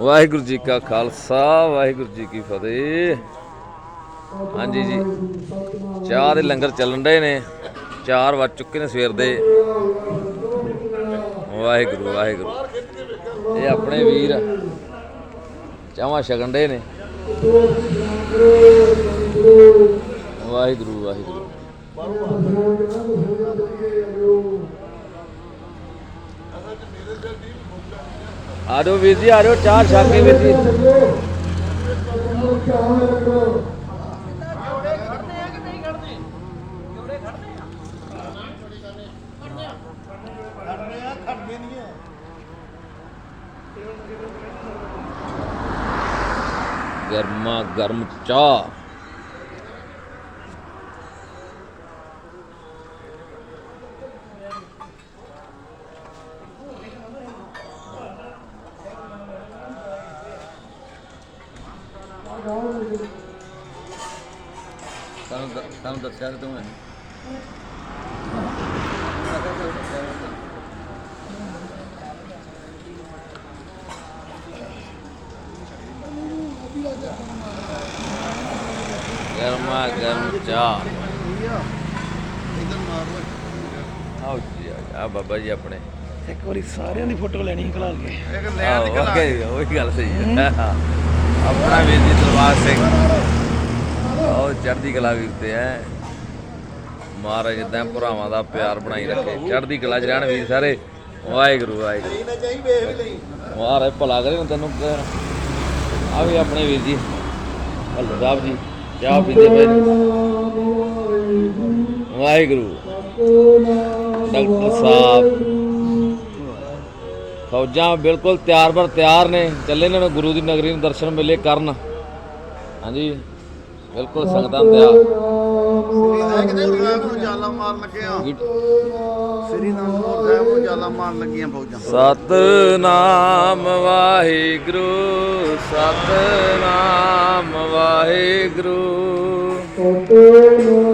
ਵਾਹਿਗੁਰੂ ਜੀ ਕਾ ਖਾਲਸਾ, ਵਾਹਿਗੁਰੂ ਜੀ ਕੀ ਫਤਿਹ। ਹਾਂਜੀ ਜੀ, ਚਾਹ ਦੇ ਲੰਗਰ ਚੱਲਣ ਡਏ ਨੇ 4 ਵੱਜ ਚੁੱਕੇ ਨੇ ਸਵੇਰ ਦੇ। ਵਾਹਿਗੁਰੂ ਵਾਹਿਗੁਰੂ। ਇਹ ਆਪਣੇ ਵੀਰ ਚਾਹਾਂ ਛਕਣ ਡਏ ਨੇ। ਵਾਹਿਗੁਰੂ ਵਾਹਿਗੁਰੂ। ਆਜੋ ਵੀਰ ਜੀ ਆਜੋ ਚਾਹ ਛਕ ਕੇ ਵੀਰ ਜੀ। ਗਰਮਾ ਗਰਮ ਚਾਹ। ਤੁਹਾਨੂੰ ਦ- ਤੁਹਾਨੂੰ ਦੱਸਿਆ ਤਾਂ ਤੂੰ ਗਰਮਾ ਗਰਮ ਚਾਹ। ਆਓ ਜੀ ਆ ਬਾਬਾ ਜੀ ਆਪਣੇ। ਇੱਕ ਵਾਰੀ ਸਾਰਿਆਂ ਦੀ ਫੋਟੋ ਲੈਣੀ ਖਲਾਲ ਕੇ। ਆਹੋ, ਵਾਕਈ ਉਹੀ ਗੱਲ ਸਹੀ ਹੈ। ਆਪਣਾ ਵੀਰ ਜੀ ਦਰਬਾਰ ਸਿੰਘ। ਉਹ ਚੜ੍ਹਦੀ ਕਲਾ ਵੀਰ ਤੇ ਹੈ। ਮਹਾਰਾਜ ਇਦਾਂ ਭਰਾਵਾਂ ਦਾ ਪਿਆਰ ਬਣਾਈ ਰੱਖੇ। ਚੜ੍ਹਦੀ ਕਲਾ ਚ ਰਹਿਣ ਵੀਰ ਸਾਰੇ। ਵਾਹਿਗੁਰੂ ਵਾਹਿਗੁਰੂ। ਮਹਾਰਾਜ ਭਲਾ ਕਰੇ ਹੁਣ ਤੈਨੂੰ ਆ ਵੀ ਆਪਣੇ ਵੀਰ ਜੀ। ਹਲੋ ਸਾਹਿਬ ਜੀ ਚਾਹ ਪੀਂਦੇ ਪਏ। ਵਾਹਿਗੁਰੂ। ਡਾਕਟਰ ਸਾਹਿਬ। ਫੌਜਾਂ ਬਿਲਕੁਲ ਤਿਆਰ ਬਰ ਤਿਆਰ ਨੇ। ਚੱਲੇ ਨੇ ਗੁਰੂ ਦੀ ਨਗਰੀ ਨੂੰ ਦਰਸ਼ਨ ਮੇਲੇ ਕਰਨ। ਹਾਂਜੀ, ਬਿਲਕੁਲ ਸੰਗਤਾਂ ਤਿਆਰ ਕਿਤੇ ਸਾਹਿਬ ਨੂੰ ਜਾਲਾ ਮਾਰਨ ਲੱਗੇ ਸ੍ਰੀ ਨਾਮਪੁਰ ਸਾਹਿਬ ਨੂੰ ਜਾਲਾ ਮਾਰਨ ਲੱਗੀਆਂ ਫੌਜਾਂ ਸਤਨਾਮ ਵਾਹਿਗੁਰੂ ਸਤਨਾਮ ਵਾਹਿਗੁਰੂ। ਸਤਨਾਮ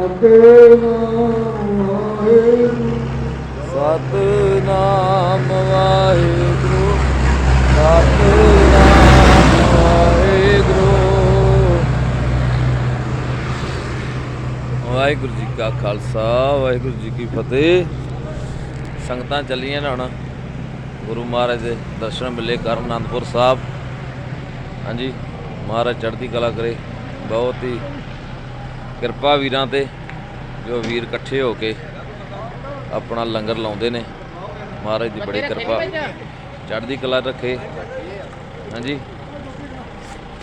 ਸਤਨਾਮ ਵਾਹਿਗੁਰੂ ਵਾਹਿਗੁਰੂ। ਵਾਹਿਗੁਰੂ ਜੀ ਕਾ ਖਾਲਸਾ, ਵਾਹਿਗੁਰੂ ਜੀ ਕੀ ਫਤਿਹ। ਸੰਗਤਾਂ ਚੱਲੀਆਂ ਨੇ ਹੁਣ, ਗੁਰੂ ਮਹਾਰਾਜ ਦੇ ਦਰਸ਼ਨ ਮਿਲੇ ਕਰਨ ਆਨੰਦਪੁਰ ਸਾਹਿਬ। ਹਾਂਜੀ, ਮਹਾਰਾਜ ਚੜ੍ਹਦੀ ਕਲਾ ਕਰੇ, ਬਹੁਤ ਹੀ ਕਿਰਪਾ ਵੀਰਾਂ ਤੇ ਜੋ ਵੀਰ ਇਕੱਠੇ ਹੋ ਕੇ ਆਪਣਾ ਲੰਗਰ ਲਾਉਂਦੇ ਨੇ। ਮਹਾਰਾਜ ਦੀ ਬੜੀ ਕਿਰਪਾ। ਚੜ੍ਹਦੀ ਕਲਾ ਰੱਖੇ। ਹਾਂਜੀ।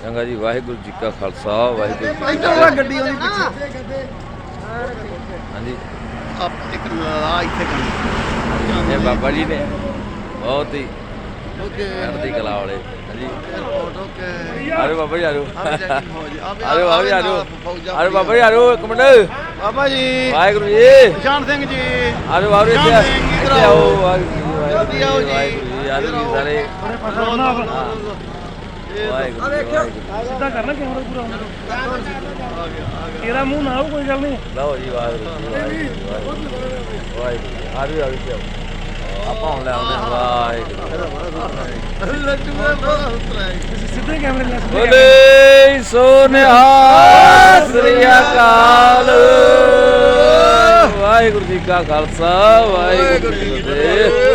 ਚੰਗਾ ਜੀ ਵਾਹਿਗੁਰੂ ਜੀ ਕਾ ਖਾਲਸਾ ਵਾਹਿਗੁਰੂ ਜੀ ਕੀ ਇੱਧਰ ਆ ਫਤਿਹ। ਗੱਡੀ ਉਹਦੀ ਪਿੱਛੇ। ਹਾਂਜੀ। ਆਪ ਇੱਕ ਲਾ ਇੱਥੇ ਕਰ ਇਹ ਬਾਬਾ ਜੀ ਨੇ। ਬਹੁਤ ਹੀ ਓਕੇ ਚੜ੍ਹਦੀ ਕਲਾ ਵਾਲੇ ਹਾਂਜੀ। ਵਾਹਿਗੁਰੂ ਜੀ। ਵਾਹਿਗੁਰੂ ਜੀ ਕਰਨਾ ਮੂੰਹ ਨਾ ਕੋਈ ਗੱਲ ਨਹੀਂ। ਲਓ ਜੀ ਵਾਹਿਗੁਰੂ ਵਾਹਿਗੁਰੂ ਵਾਹਿਗੁਰੂ ਆਪਾਂ ਹੁਣ ਲੈ ਆਉਂਦੇ ਹਾਂ ਵਾਹਿਗੁਰੂ। ਉਤਰਾ ਸਿੱਧੇ ਕੈਮਰੇ ਲੈ ਬੋਲੇ ਸ੍ਰੀ ਅਕਾਲ। ਵਾਹਿਗੁਰੂ ਜੀ ਕਾ ਖਾਲਸਾ ਵਾਹਿਗੁਰੂ ਜੀ ਕੀ ਫਤਿਹ।